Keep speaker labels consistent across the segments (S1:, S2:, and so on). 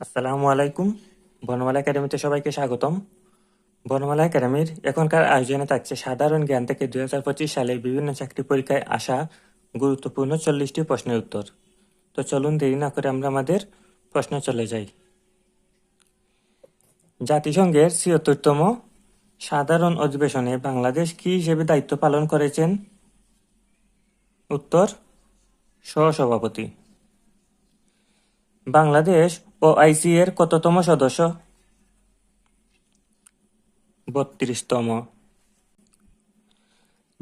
S1: আসসালামু আলাইকুম। বনমালা একাডেমিতে সবাইকে স্বাগতম। বনমালা একাডেমির এখনকার আয়োজনে থাকছে সাধারণ জ্ঞান থেকে দুই হাজার পঁচিশ সালের বিভিন্ন চাকরি পরীক্ষায় আসা গুরুত্বপূর্ণ চল্লিশটি প্রশ্নের উত্তর। তো চলুন দেরি না করে আমরা আমাদের প্রশ্ন চলে যাই। জাতিসংঘের ছিয়ত্তরতম সাধারণ অধিবেশনে বাংলাদেশ কি হিসেবে দায়িত্ব পালন করেছেন? উত্তর, সহসভাপতি। বাংলাদেশ ও আইসি এর কততম সদস্য? বত্রিশতম।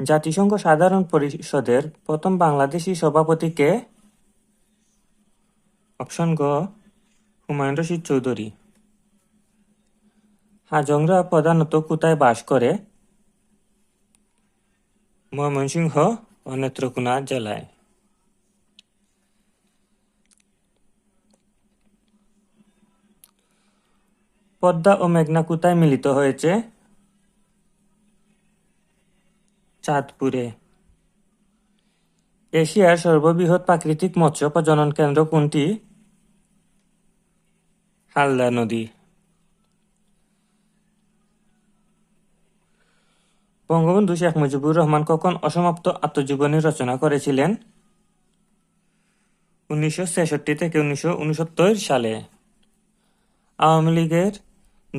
S1: জাতিসংঘ সাধারণ পরিষদের প্রথম বাংলাদেশি সভাপতি কে? অপশন গ, হুমায়ুন রশিদ চৌধুরী। হাজংরা প্রধানত কোথায় বাস করে? ময়মনসিংহ ও নেত্রকোনা জেলায়। পদ্মা ও মেঘনা কোথায় মিলিত হয়েছে? চাঁদপুরে। এশিয়ার সর্ববৃহৎ প্রাকৃতিক মৎস্য প্রজনন কেন্দ্র কোনটি? হালদা নদী। বঙ্গবন্ধু শেখ মুজিবুর রহমান কখন অসমাপ্ত আত্মজীবনী রচনা করেছিলেন? উনিশশো ছেষট্টি থেকে উনিশশো উনসত্তর সালে। আওয়ামী লীগের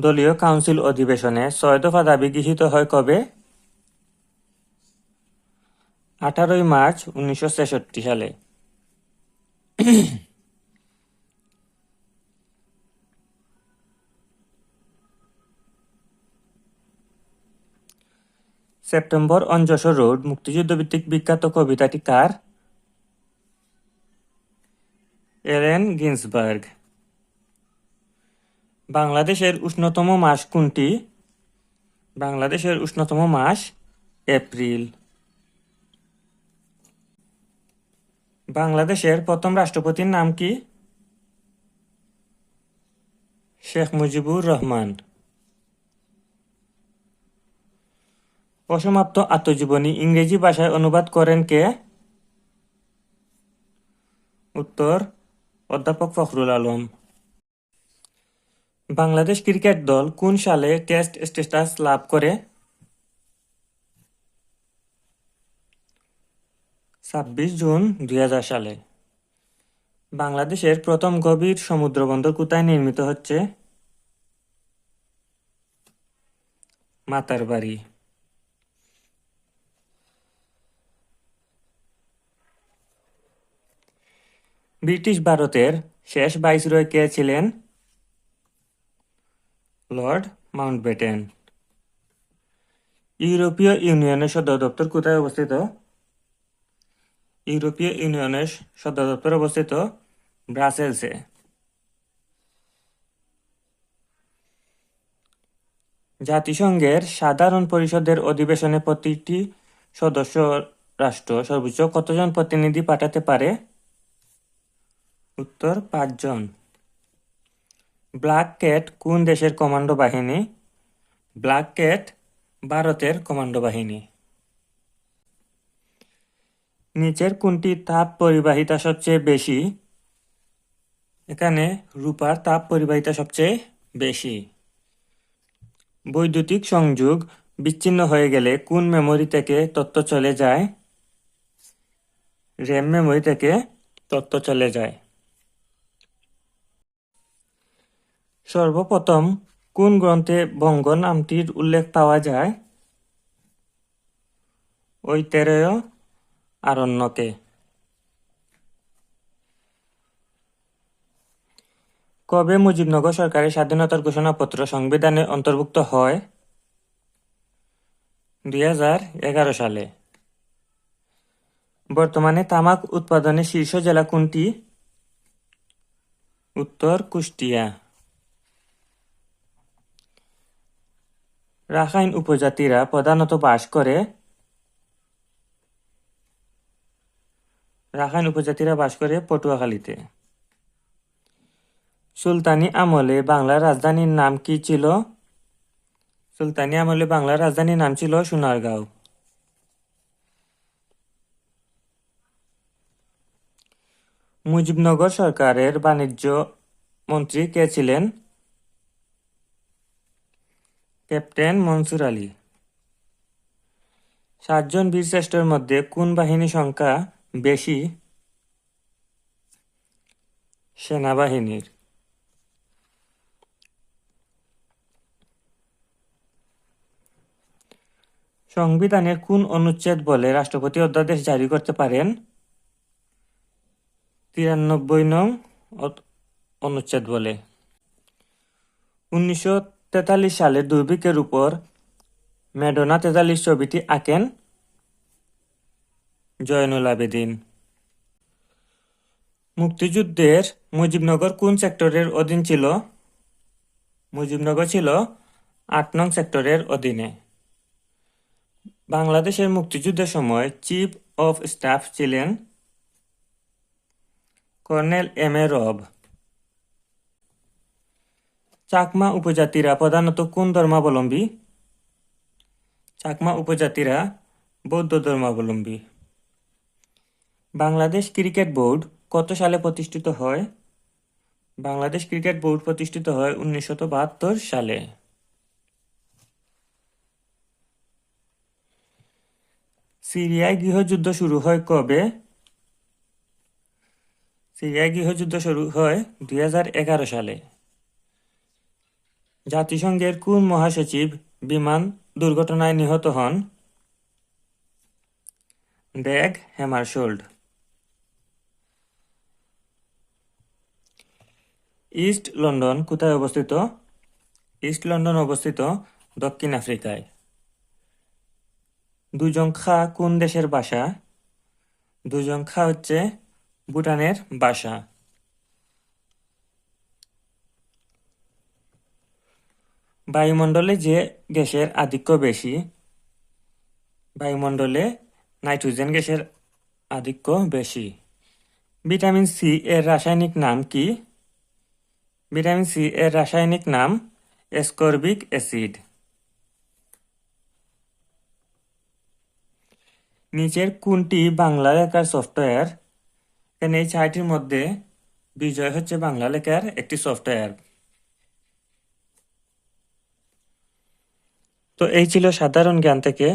S1: দলীয় কাউন্সিল অধিবেশনে ছয় দফা দাবি গৃহীত হয় কবে? আঠারোই মার্চ উনিশশো ছেষট্টি সালে। সেপ্টেম্বর অঞ্জস রোড, মুক্তিযুদ্ধভিত্তিক বিখ্যাত কবিতাটি কার? এলেন গিন্সবার্গ। বাংলাদেশের উষ্ণতম মাস কোনটি? বাংলাদেশের উষ্ণতম মাস এপ্রিল। বাংলাদেশের প্রথম রাষ্ট্রপতির নাম কি? শেখ মুজিবুর রহমান। অসমাপ্ত আত্মজীবনী ইংরেজি ভাষায় অনুবাদ করেন কে? উত্তর অধ্যাপক ফখরুল আলম। বাংলাদেশ ক্রিকেট দল কোন সালে টেস্ট স্ট্যাটাস লাভ করে? ছাব্বিশ জুন দুই হাজার সালে। বাংলাদেশের প্রথম গভীর সমুদ্রবন্দর কোথায় নির্মিত হচ্ছে? মাতার বাড়ি। ব্রিটিশ ভারতের শেষ ভাইসরয় কে ছিলেন? লর্ড মাউন্টব্যাটেন ইউরোপীয় ইউনিয়নের সদর দপ্তর কোথায় অবস্থিত? ইউরোপীয় ইউনিয়নের সদর দপ্তর অবস্থিত ব্রাসেলসে। জাতিসংঘের সাধারণ পরিষদের অধিবেশনে প্রতিটি সদস্য রাষ্ট্র সর্বোচ্চ কতজন প্রতিনিধি পাঠাতে পারে? উত্তর, পাঁচজন। ব্ল্যাক ক্যাট কোন দেশের কমান্ডো বাহিনী? ব্ল্যাক ক্যাট ভারতের কমান্ডো বাহিনী। নিচের কোনটি তাপ পরিবাহিতা সবচেয়ে বেশি? এখানে রূপার তাপ পরিবাহিতা সবচেয়ে বেশি। বৈদ্যুতিক সংযোগ বিচ্ছিন্ন হয়ে গেলে কোন মেমোরি থেকে তথ্য চলে যায়? র্যাম মেমোরি থেকে তথ্য চলে যায়। সর্বপ্রথম কোন গ্রন্থে বঙ্গ নামটির উল্লেখ পাওয়া যায়? ঐতেরেয় আরণ্যকে। কবে মুজিবনগর সরকারের স্বাধীনতার ঘোষণাপত্র সংবিধানে অন্তর্ভুক্ত হয়? দুই সালে। বর্তমানে তামাক উৎপাদনে শীর্ষ জেলা কোনটি? উত্তর কুষ্টিয়া। রাখাইন উপজাতিরা প্রধানত বাস করে রাখাইন উপজাতিরা বাস করে পটুয়াখালীতে। সুলতানি আমলে বাংলার রাজধানীর নাম কি ছিল? সুলতানি আমলে বাংলার রাজধানীর নাম ছিল সোনারগাঁও। মুজিবনগর সরকারের বাণিজ্য মন্ত্রী কে ছিলেন? ক্যাপ্টেন মনসুর আলী। সাতজন বীরশ্রেষ্ঠের মধ্যে কোন বাহিনী সংখ্যা বেশি? সেনাবাহিনীর। সংবিধানের কোন অনুচ্ছেদ বলে রাষ্ট্রপতি অধ্যাদেশ জারি করতে পারেন? তিরানব্বই নং অনুচ্ছেদ বলে। উনিশশো তেতাল্লিশ সালে দুর্ভিক্ষের উপর ম্যাডোনা তেতাল্লিশ ছবিটি আঁকেন জয়নুল আবেদিন। মুক্তিযুদ্ধের মুজিবনগর কোন সেক্টরের অধীন ছিল? মুজিবনগর ছিল আট নং সেক্টরের অধীনে। বাংলাদেশের মুক্তিযুদ্ধের সময় চিফ অফ স্টাফ ছিলেন colonel M A Rab. Chakma উপজাতিরা প্রধানত কোন ধর্মাবলম্বী? চাকমা উপজাতিরা বৌদ্ধ ধর্মাবলম্বী। বাংলাদেশ ক্রিকেট বোর্ড কত সালে প্রতিষ্ঠিত হয়? বাংলাদেশ ক্রিকেট বোর্ড প্রতিষ্ঠিত হয় উনিশশো বাহাত্তর সালে। সিরিয়ায় গৃহযুদ্ধ শুরু হয় কবে? সিরিয়ায় গৃহযুদ্ধ শুরু হয় দুই হাজার এগারো সালে। জাতিসংঘের কোন মহাসচিব বিমান দুর্ঘটনায় নিহত হন? ড্যাগ হ্যামারশোল্ড ইস্ট লন্ডন কোথায় অবস্থিত? ইস্ট লন্ডন অবস্থিত দক্ষিণ আফ্রিকায়। দুজংখা কোন দেশের ভাষা দুজংখা হচ্ছে ভুটানের ভাষা বায়ুমণ্ডলে যে গ্যাসের আধিক্য বেশি, বায়ুমণ্ডলে নাইট্রোজেন গ্যাসের আধিক্য বেশি। ভিটামিন সি এর রাসায়নিক নাম কি? ভিটামিন সি এর রাসায়নিক নাম এসকর্বিক অ্যাসিড। নিচের কোনটি বাংলা লেখার সফটওয়্যার? এখানে এই চারটির মধ্যে বিজয় হচ্ছে বাংলা লেখার একটি সফটওয়্যার। তো এই ছিল সাধারণ জ্ঞান থেকে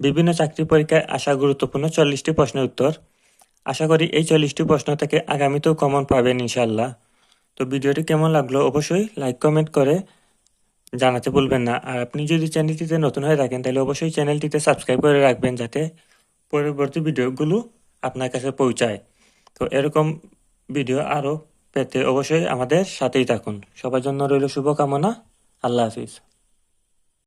S1: বিভিন্ন চাকরি পরীক্ষায় আসা গুরুত্বপূর্ণ চল্লিশটি প্রশ্নের উত্তর। আশা করি এই চল্লিশটি প্রশ্ন থেকে আগামীতেও কমন পাবেন ইনশাল্লাহ তো ভিডিওটি কেমন লাগল অবশ্যই লাইক কমেন্ট করে জানাতে ভুলবেন না। আর আপনি যদি চ্যানেলটিতে নতুন হয়ে থাকেন, তাহলে অবশ্যই চ্যানেলটিতে সাবস্ক্রাইব করে রাখবেন যাতে পরবর্তী ভিডিওগুলো আপনার কাছে পৌঁছায়। তো এরকম ভিডিও আরও পেতে অবশ্যই আমাদের সাথেই থাকুন। সবার জন্য রইল শুভকামনা। আল্লাহ হাফিজ।